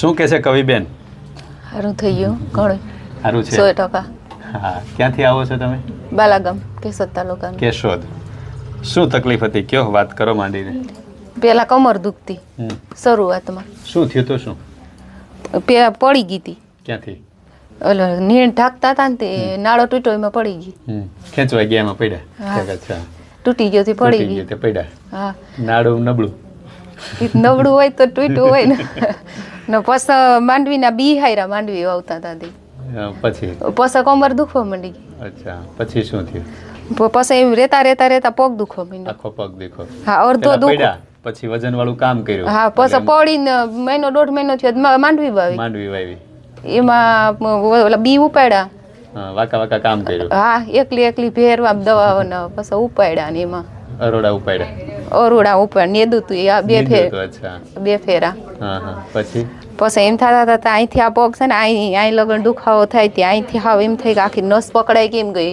શું કહે છે કવિબેન સારું થઈ ગયું ઘણું. સારું છે. સો ટકા. હા ક્યાંથી આવો છો તમે? બાલાગામ કેશોદ તાલુકા કેશોદ. શું તકલીફ હતી? કયો વાત કરો માંડીને. પેલા કમર દુખતી શરૂઆતમાં. શું થયું તો શું? પેલા પડી ગઈ હતી. ક્યાંથી? ઓલો નીણ ઢાંકતા હતા ને તે નાળો તૂટ્યો એમાં પડી ગઈ. ખેંચવા ગયા એમાં પડ્યા? હા. અચ્છા. તૂટી ગયો તે પડી ગઈ. પડ્યા. હા. નાડું નબળું. નબળું હોય તો તૂટ્યું હોય ને. ને પછી માંડવીના બી હાયરા માંડવી વાવતા હતા પછી? પસ કમર દુખવા માંડી અચ્છા પછી શું થયું? પછી એમ રેતા રેતા રેતા પગ દુખવા માંડ્યો. આખો પગ દેખો. હા અડધો દુખ. પછી વજન વાળું કામ કર્યું. હા પછી પડીને મહિનો દોઢ મહિનો થયો માંડવી વાવી. માંડવી વાવી. એમાં ઓલા બી ઉપાડ્યા. હા, વાકા વાકા કામ કર્યું. હા એકલી એકલી ભેરવા દવાઓના પછી ઉપાડ્યા ને એમાં. અરોડા ઉપાડ્યા. અરુડા ઉપર નેદું તું આ બે ફેર બે ફેરા. પછી? પછી એમ થતા થતા અહીંથી આ પગ છે ને અહીં અહીં લગન દુખાવો થાય ત્યાં. અહીંથી હાવ એમ થાય કે આખી નસ પકડાય કેમ ગઈ?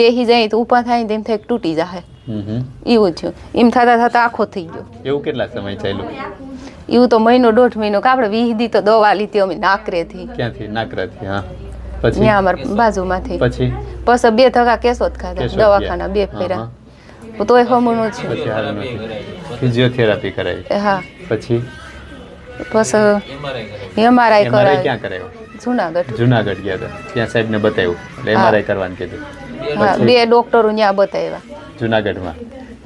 બેસી જાય તો ઊભા થાય ને એમ થાય તૂટી જાય. એવું થયું. એમ થતા થતા આખો થઈ ગયો. એવું કેટલા સમય ચાલ્યું? એવું તો મહિનો દોઢ મહિનો કે આપણે વીહ દી તો દવા લીધી અમે નાકરેથી ક્યાંથી? નાકરેથી હા. પછી? ત્યાં અમારા બાજુમાંથી પછી? પછી બે ધગા કેશોદ ખાધા દવાખાના બે ફેરા. તોય હમણું છે. પછી હાલ નથી. ફિઝિયોથેરાપી કરાવી હા. પછી? બસ એમઆરઆઈ એમઆરઆઈ કરાવી ક્યાં કરાવ્યો જુનાગઢ. જુનાગઢ ગયા હતા. ત્યાં સાહેબને બતાવ્યું. એટલે હા. એમઆરઆઈ કરવાનું કીધું. હા બે ડોક્ટરો ત્યાં બતાવ્યા. જુનાગઢમાં.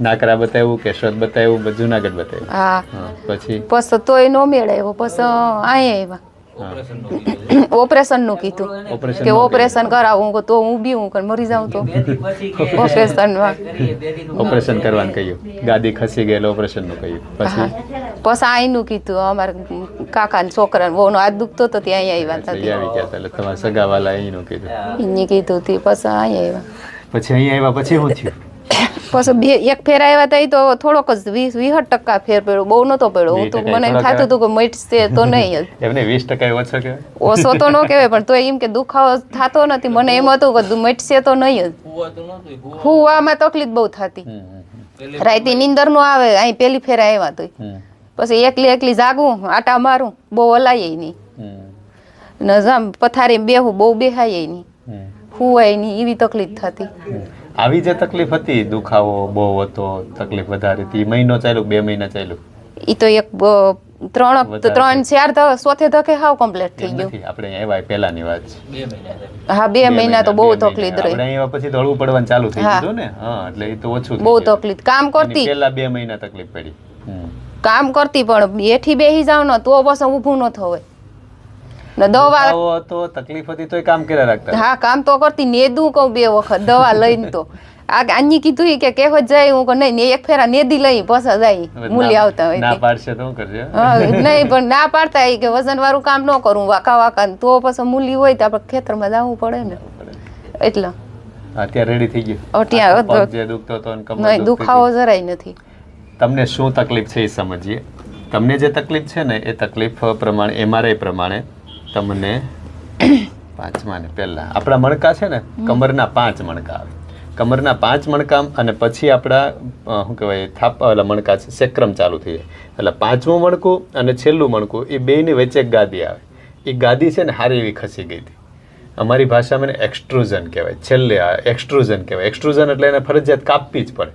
નાકરા બતાવ્યું કેશોદ બતાવ્યું બ- જુનાગઢ બતાવ્યું. હા. હા પછી? પછી તોય નો મેળ આવ્યો બસ અહીંયા આવ્યા. ઓપરેશનનું કીધું. કે ઓપરેશન કરાવું હું તો હું બી હું કર મરી જાઉં તો. ઓપરેશનમાં ઓપરેશન કરવાનું કહ્યું. ગાદી ખસી એટલે ઓપરેશનનું કહ્યું. પછી? પછી અહીંનું કીધું અમારા કાકાને છોકરાને વહુનો હાથ દુખતો તો ત્યાં અહીંયા પછી આવ્યા આવી ગયા હતા એટલે તમારા સગાવાલા અહીંનું કીધું. હતા કીધું તે પછી અહીંયા આવ્યા. પછી અહીંયા આવ્યા પછી હું થયું? પછી બે એક ફેર આવ્યા તા તો થોડોક જ વીસ વીસ ટકા ફેર પડ્યો. બહુ નતો પડ્યો. હું તો મને થતું હતું કે મટશે તો નહીં જ. એમને વીસ ટકા ઓછો કે ઓછો તો ન કહેવાય પણ તો એમ કે દુખાવો થતો નથી. મને એમ હતું કે દુ- મટશે તો નહીં જ. હુવામાં તકલીફ બહુ થતી. રાતે નીંદર નો આવે અહીં પેલી ફેર આવ્યા તો પછી એકલી એકલી જાગું આટા મારું બહુ હલાય નહીં. ન જામ પથારી બેહું બહુ બેહાય નહીં. હુવાય નહીં એવી તકલીફ થતી. આવી જે તકલીફ હતી દુખાવો બહુ હતો તકલીફ વધારે હતી મહિનો ચાલ્યું બે મહિના ચાલ્યું. એ તો એક બ- ત્રણ ત્રણ ચાર ધ- ચોથે ધકે હાવ કમ્પ્લીટ થઈ ગયું. નથી આપણે અહીંયા આવ્યા પહેલાની વાત છે. હા બે મહિના તો બહુ તકલીફ રહી. આપણે અહીંયા પછી તો પડવાનું ચાલુ થઈ ગયું ને? હા એટલે એ તો ઓછું બહુ તકલીફ. કામ કરતી. પહેલા બે મહિના તકલીફ પડી. કામ કરતી પણ બેઠી બેહી જાવ ને તો બસ ઊભું ન થવાય. દવા તો તકલીફ હતી તો કામ કર્યા રાખતા. હા કામ તો કરતી નેદું કહું બે વખત દવા લઈને તો. આ આની કીધું કે કેવો જાય હું કહું નહીં એક ફેરા નેદી લઈ પછી જાય મૂલી આવતા હોય ના પાડશે તો કરશે નહીં પણ ના પાડતા કે વજન વાળું કામ ન કરું વાકા વાકા તો પછી મૂલી હોય તો આપણે ખેતરમાં જવું પડે ને. એટલે. અત્યારે રેડી થઈ ગયું. અત્યારે જે દુખતો કમર નહીં દુખાવો જરાય નથી. તમને શું તકલીફ છે એ સમજીએ. તમને જે તકલીફ છે ને એ તકલીફ પ્રમાણે એમઆરઆઈ પ્રમાણે તમને પાંચમા ને પહેલા. આપણા મણકા છે ને કમરના પાંચ મણકા આવે. કમરના પાંચ મણકા અને પછી આપણા શું કહેવાય થાપ ઓલા મણકા છે સેક્રમ ચાલુ થઈ જાય. એટલે પાંચમું મણકું અને છેલ્લું મણકું એ બેની વચ્ચે એક ગાદી આવે. એ ગાદી છે ને સારી એવી ખસી ગઈ હતી. અમારી ભાષામાં એને એક્સ્ટ્રુઝન કહેવાય. છેલ્લે એક્સ્ટ્રુઝન કહેવાય. એક્સ્ટ્રુઝન એટલે એને ફરજિયાત કાપવી જ પડે.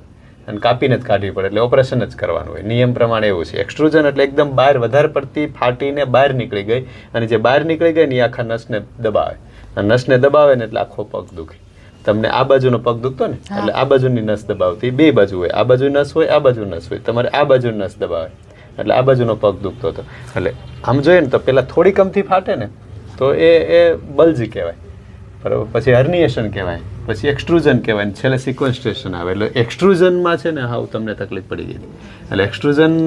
અને કાપીને જ કાઢવી પડે એટલે ઓપરેશન જ કરવાનું હોય. નિયમ પ્રમાણે એવું છે. એક્સ્ટ્રુઝન એટલે એકદમ બહાર વધારે પડતી ફાટીને બહાર નીકળી ગઈ અને જે બહાર નીકળી ગઈ ને એ આખા નસને દબાવે. અને નસને દબાવે ને એટલે આખો પગ દુખે. તમને આ બાજુનો પગ દુખતો ને એટલે આ બાજુની નસ દબાવતી. બે બાજુ હોય. આ બાજુ નસ હોય આ બાજુ નસ હોય. તમારે આ બાજુ નસ દબાવે. એટલે આ બાજુનો પગ દુખતો હતો. એટલે આમ જોઈએ ને તો પહેલાં થોડી કમથી ફાટે ને તો એ એ બલજી કહેવાય. બરાબર? પછી હર્નિએશન કહેવાય. પછી એક્સ્ટ્રુઝન કહેવાય ને છેલ્લે સિક્વન્સ્ટેશન આવે. એટલે એક્સ્ટ્રુઝનમાં છે ને હાવ તમને તકલીફ પડી ગઈ. એટલે એક્સ્ટ્રુઝન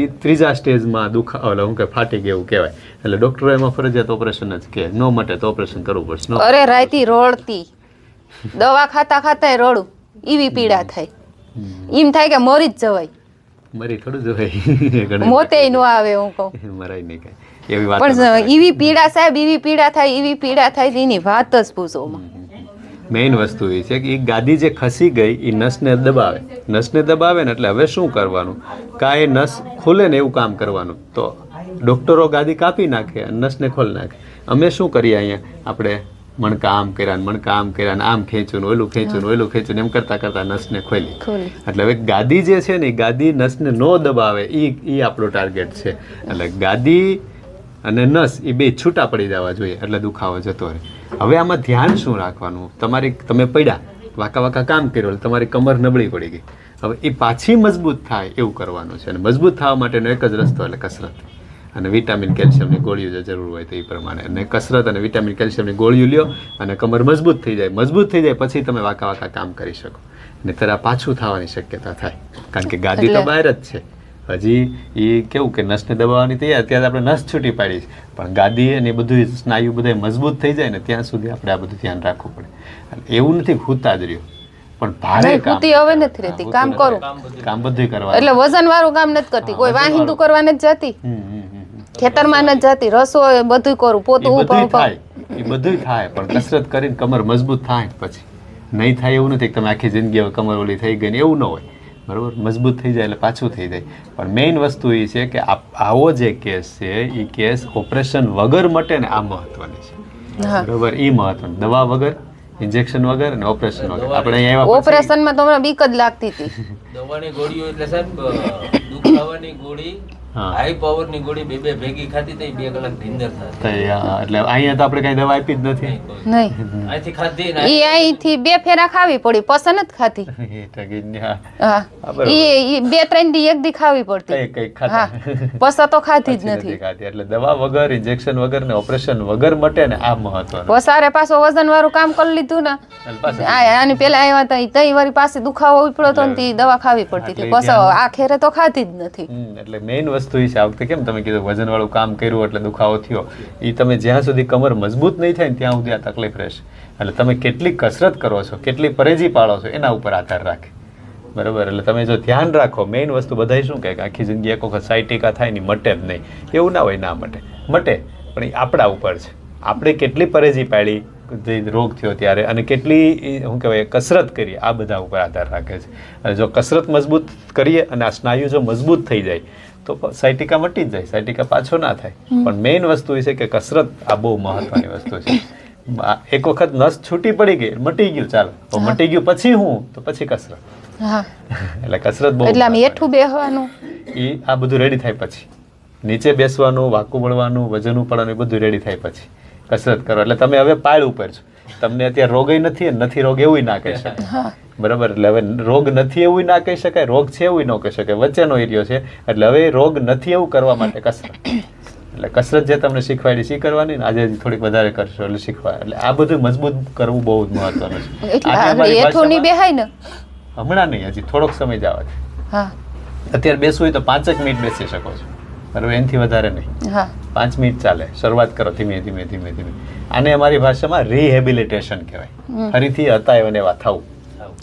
એ ત્રીજા સ્ટેજમાં દુખા એટલે હું કે ફાટી ગયું કહેવાય. એટલે ડૉક્ટરો એમાં ફરજિયાત ઓપરેશન જ કહે ન મટે તો ઓપરેશન કરવું પડશે અરે રાયતી રોડતી દવા ખાતા ખાતા રડું એવી પીડા થાય. એમ થાય કે મરી જ જવાય. મરી થોડું જવાય. મોતે ન આવે હું કહું. મરાય નહીં કાંઈ. એવી વાત પણ એવી પીડા સાહેબ એવી પીડા થાય એવી પીડા થાય એની વાત જ પૂછોમાં મેઇન વસ્તુ એ છે કે એ ગાદી જે ખસી ગઈ એ નસને દબાવે. નસને દબાવે ને એટલે હવે શું કરવાનું? કાંઈ નસ ખુલે ને એવું કામ કરવાનું. તો ડોક્ટરો ગાદી કાપી નાખે અને નસને ખોલી નાખે. અમે શું કરીએ અહીંયા? આપણે મણકા આમ કર્યા ને મણકા આમ કર્યા ને આમ ખેંચ્યું ઓયલું ઓલું ખેંચ્યું ને ઓલું ખેંચ્યું એમ કરતા કરતા નસને ખોલી. ખોલી. એટલે હવે ગાદી જે છે ને એ ગાદી નસને ન દબાવે એ એ આપણો ટાર્ગેટ છે. એટલે ગાદી અને નસ એ બે છૂટા પડી જવા જોઈએ એટલે દુખાવો જતો રહે. હવે આમાં ધ્યાન શું રાખવાનું? તમારી તમે પડ્યા વાંકા વાંકા કામ કર્યું એટલે તમારી કમર નબળી પડી ગઈ. હવે એ પાછી મજબૂત થાય એવું કરવાનું છે. અને મજબૂત થવા માટેનો એક જ રસ્તો એટલે કસરત. અને વિટામિન કેલ્શિયમની ગોળીઓ જે જરૂર હોય તો એ પ્રમાણે. અને કસરત અને વિટામિન કેલ્શિયમની ગોળીઓ લ્યો અને કમર મજબૂત થઈ જાય. મજબૂત થઈ જાય પછી તમે વાંકા વાંકા કામ કરી શકો. ને તરા પાછું થવાની શક્યતા થાય. કારણ કે ગાદી તો બહાર જ છે. હજી એ કેવું કે નસને દબાવવાની તૈયાર ત્યારે આપણે નસ છૂટી પાડી છે પણ ગાદી અને બધું સ્નાયુ બધા મજબૂત થઈ જાય ને ત્યાં સુધી આપણે આ બધું ધ્યાન રાખવું પડે. એવું નથી ખૂતા જ રહ્યું. પણ ભારે ખૂતી હવે નથી રહેતી, કામ કરું. કામ બધું કરવા એટલે વજન વાળું કામ નથી કરતી. કોઈ વાહિંદુ કરવા નથી જતી. ખેતરમાં નથી જતી. રસોઈ બધું કરું. પોતું ઉપર થાય. એ બધુંય થાય પણ કસરત કરીને કમર મજબૂત થાય પછી. નહીં થાય એવું નથી તમે આખી જિંદગી હવે કમર ઓલી થઈ ગઈ ને એવું ન હોય. બરોબર? મજબૂત થઈ જાય એટલે પાછું થઈ જાય. પણ મેઇન વસ્તુ એ છે કે આવો જે કેસ છે એ કેસ ઓપરેશન વગર મટે ને આ મહત્વની છે. બરોબર? એ મહત્વનું. દવા વગર ઇન્જેક્શન વગર અને ઓપરેશન વગર. આપણે અહીંયા ઓપરેશનમાં તો બીક જ લાગતી હતી. દવાની ગોળીઓ એટલે સાહેબ દુખાવાની ગોળી હા. પાવરની ગોળી બે બે ભેગી ખાધી તો બે કલાક નીંદર થાય. તો એ, હા, એટલે અહીંયા તો આપણે કઈ દવા આપી જ નથી. નહીં. અહીંથી ખાધી ને ઈ અહીંથી બે ફેરા ખાવી પડી પસંદ જ ખાધી. એ હા હા. હા, બરોબર. ઈ ઈ બે ત્રણ દી એક દી ખાવી પડતી. કઈ કઈ ખાતા પસા તો ખાધી જ નથી ખાતી. એટલે દવા વગર ઇન્જેક્શન વગર ને ઓપરેશન વગર મટે ને આ મહત્વ પસારે પાછો વજન વાળું કામ કરી લીધું ને. આ આની પેલા આવ્યા તા તઈ વારી પાસે દુખાવો ઉપડ્યો તો ને દવા ખાવી પડતી હતી. પસા આ ખેરે તો ખાધી જ નથી. એટલે મેઇન વસ્તુ છે. આ વખતે કેમ તમે કીધું વજન વાળું કામ કર્યું એટલે દુખાવો થયો. એ તમે જ્યાં સુધી કમર મજબૂત નહીં થાય ને ત્યાં સુધી આ તકલીફ રહેશે. એટલે તમે કેટલી કસરત કરો છો, કેટલી પરેજી પાળો છો, એના ઉપર આધાર રાખે. બરાબર? એટલે તમે જો ધ્યાન રાખો મેઇન વસ્તુ બધાય શું કહે કે આખી જિંદગી એક વખત સાયટિકા થાય ને મટે જ નહીં. એવું ના હોય, ના મટે. મટે, પણ એ આપણા ઉપર છે. આપણે કેટલી પરેજી પાડી જે રોગ થયો ત્યારે અને કેટલી શું કહેવાય, કસરત કરીએ, આ બધા ઉપર આધાર રાખે છે. અને જો કસરત મજબૂત કરીએ અને આ સ્નાયુ જો મજબૂત થઈ જાય તો સાયટિકા મટી જ જાય સાયટિકા પાછો ના થાય. પણ મેઇન વસ્તુ એ છે કે કસરત આ બહુ મહત્વની વસ્તુ છે. એક વખત નસ છૂટી પડી ગઈ મટી ગયું ચાલો. તો મટી ગયું પછી હું? તો પછી કસરત. એટલે કસરત બહુ એટલે આમ. બેહવાનું. એ આ બધું રેડી થાય પછી. નીચે બેસવાનું વાકું વળવાનું વજન ઉપાડવાનું એ બધું રેડી થાય પછી. કસરત કરો. એટલે તમે હવે પાળ ઉપર છો. તમને અત્યારે રોગય નથી નથી રોગ એવું ના કહી શકાય. બરાબર? એટલે હવે રોગ નથી એવું ના કહી શકાય રોગ છે એવું ન કહી શકાય. વચ્ચેનો એરિયો છે. એટલે હવે રોગ નથી એવું કરવા માટે કસરત. એટલે કસરત જે તમને શીખવાડી શી કરવાની ને આજે થોડીક વધારે કરશો. એટલે શીખવા. એટલે આ બધું મજબૂત કરવું બહુ જ મહત્વનું છે. હમણાં નહીં હજી થોડોક સમય જવા છે. અત્યારે બેસવું હોય તો પાંચેક મિનિટ બેસી શકો છો. બરાબર એનાથી વધારે નહીં. હા. પાંચ મિનિટ ચાલે. શરૂઆત કરો ધીમે ધીમે ધીમે ધીમે. આને અમારી ભાષામાં રિહેબિલિટેશન કહેવાય. ફરીથી હતા એવા ને એવા થવું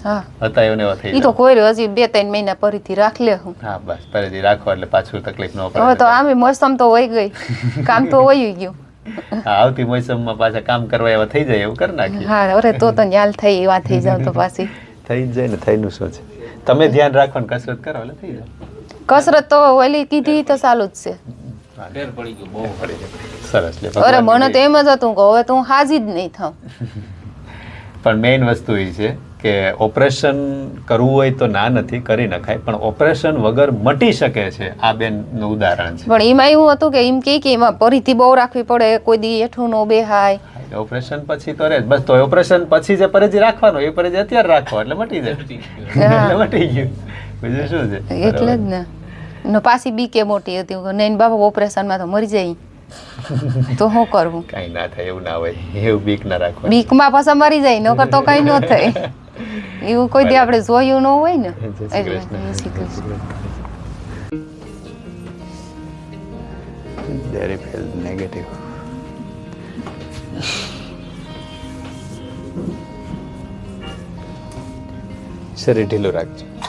હા. હતા એવા એવા થઈ તો. કોઈ હજી બે ત્રણ મહિના ફરીથી રાખ લે હું. હા બસ ફરીથી રાખો એટલે પાછું તકલીફ ન હવે તો પડે આમે મોસમ તો વહી ગઈ. કામ તો વહી ગયું. હા, આવતી મોસમમાં પાછા કામ કરવા એવા થઈ જાય એવું કરી નાખીએ. હા અરે તો તો ન્યાલ થઈ એવા થઈ જાવ તો પાછી. થઈ જ જાય ને થઈનું શું છે? તમે ધ્યાન રાખો ને કસરત કરો એટલે થઈ જાય. કસરત તો ઓલી કીધી તો ચાલુ જ છે. ફેર પડી ગયો બહુ. પડી જાય. સરસ અરે મને તો એમ જ હતું કે હવે તો હું હાજી જ નહીં થાઉં. પણ મેઇન વસ્તુ એ છે કે ઓપરેશન કરવું હોય તો ના નથી કરી નખાય પણ ઓપરેશન વગર મટી શકે છે આ બેનનું ઉદાહરણ છે. પણ એમાં એવું હતું કે એમ કે કે એમાં પરિથી બહુ રાખવી પડે કોઈ દી એઠું નો બેહાય. ઓપરેશન પછી તો રહે જ. બસ તો ઓપરેશન પછી જે પરેજી રાખવાનો એ પરેજી અત્યારે રાખો એટલે મટી જાય. હા. એટલે મટી ગયું. બીજું શું છે? એટલે જ ને. ને પાછી બીકે મોટી હતી. કે નહીં બાબા ઓપરેશનમાં તો મરી જાય તો શું કરવું? કાંઈ ના થાય એવું ના હોય. એવું બીક ના રાખો બીકમાં પાછા મરી જાય નકર તો કઈ ન થાય. એવું કોઈ દી આપણે જોયું ન હોય ને. શ્રી કૃષ્ણ. Negative. શરીર ઢીલું રાખજો.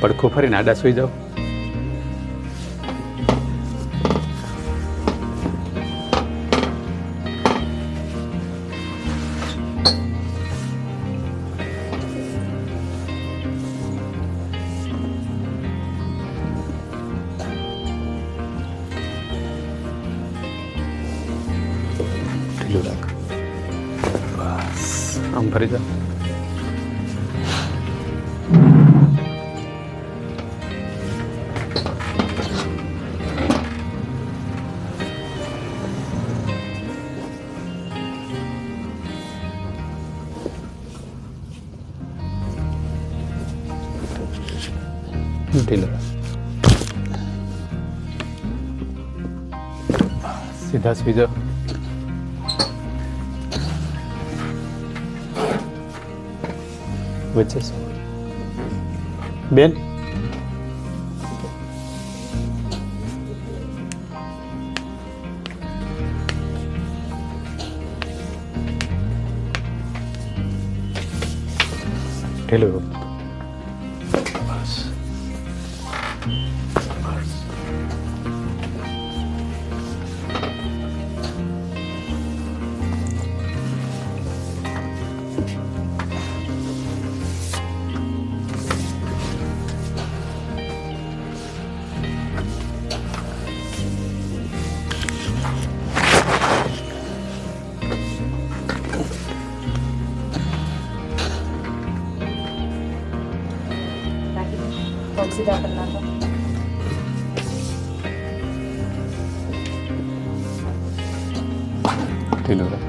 પડખું ફરીને આડા સુઈ જાઓ. ઢીલું રાખ. બસ. આમ ફરી જાઓ. સીધા સુઈ જાઓ વચ્ચે શું બેન ઢીલું બસ બસ પગ સીધા કરી નાખો ઢીલું રાખ